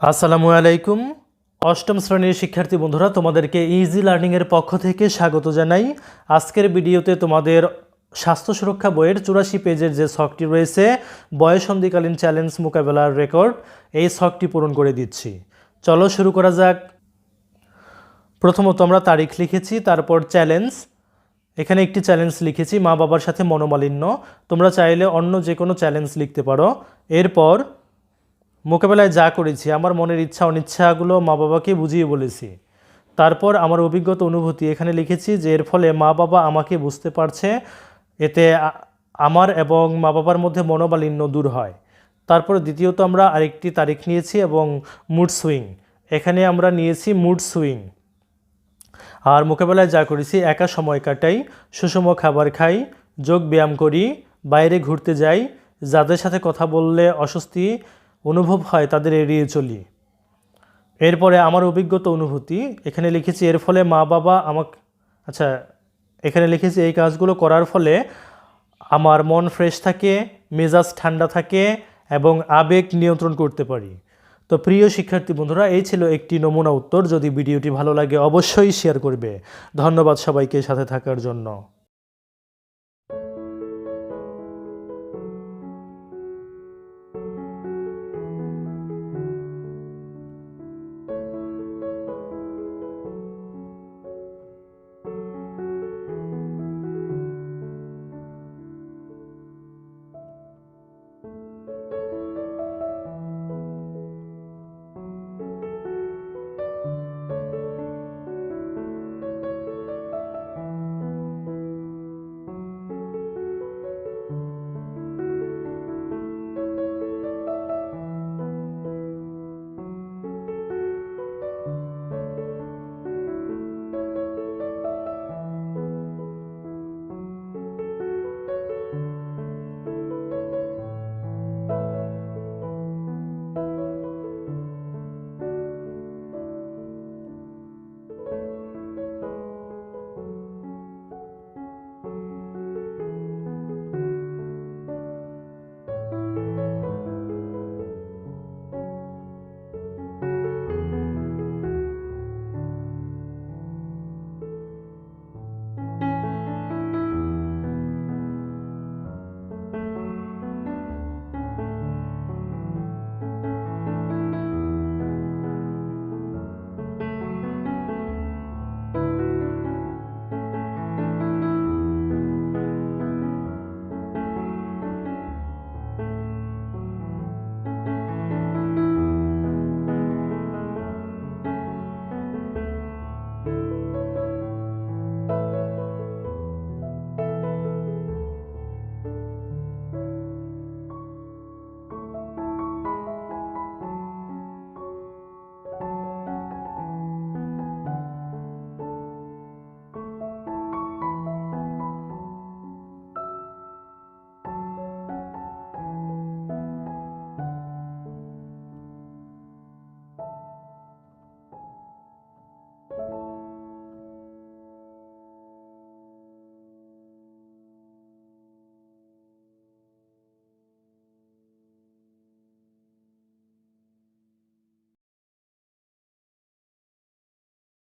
আসসালামু আলাইকুম। অষ্টম শ্রেণির শিক্ষার্থী বন্ধুরা, তোমাদেরকে ইজি লার্নিংয়ের পক্ষ থেকে স্বাগত জানাই। আজকের ভিডিওতে তোমাদের স্বাস্থ্য সুরক্ষা বইয়ের চুরাশি পেজের যে শখটি রয়েছে বয়সন্ধিকালীন চ্যালেঞ্জ মোকাবেলার রেকর্ড, এই শখটি পূরণ করে দিচ্ছি। চলো শুরু করা যাক। প্রথমত আমরা তারিখ লিখেছি, তারপর চ্যালেঞ্জ। এখানে একটি চ্যালেঞ্জ লিখেছি মা বাবার সাথে মনোমালিন্য। তোমরা চাইলে অন্য যে কোনো চ্যালেঞ্জ লিখতে পারো। এরপর মোকাবেলায় যা করেছি, আমার মনের ইচ্ছা অনিচ্ছাগুলো মা বাবাকে বুঝিয়ে বলেছি। তারপর আমার অভিজ্ঞতা অনুভূতি এখানে লিখেছি যে এর ফলে মা বাবা আমাকে বুঝতে পারছে, এতে আমার এবং মা বাবার মধ্যে মনোমালিন্য দূর হয়। তারপর দ্বিতীয়ত আমরা আরেকটি তারিখ নিয়েছি এবং মুড সুইং এখানে আমরা নিয়েছি মুড সুইং আর মোকাবেলায় যা করেছি, একা সময় কাটাই, সুষম খাবার খাই, যোগ ব্যায়াম করি, বাইরে ঘুরতে যাই, যাদের সাথে কথা বললে অস্বস্তি অনুভব হয় তাদের এড়িয়ে চলি। এরপরে আমার অভিজ্ঞতা অনুভূতি, এখানে লিখেছি, এর ফলে মা বাবা আমাকে আচ্ছা এখানে লিখেছি, এই কাজগুলো করার ফলে আমার মন ফ্রেশ থাকে, মেজাজ ঠান্ডা থাকে এবং আবেগ নিয়ন্ত্রণ করতে পারি। তো প্রিয় শিক্ষার্থী বন্ধুরা, এই ছিল একটি নমুনা উত্তর। যদি ভিডিওটি ভালো লাগে, অবশ্যই শেয়ার করবে। ধন্যবাদ সবাইকে সাথে থাকার জন্য।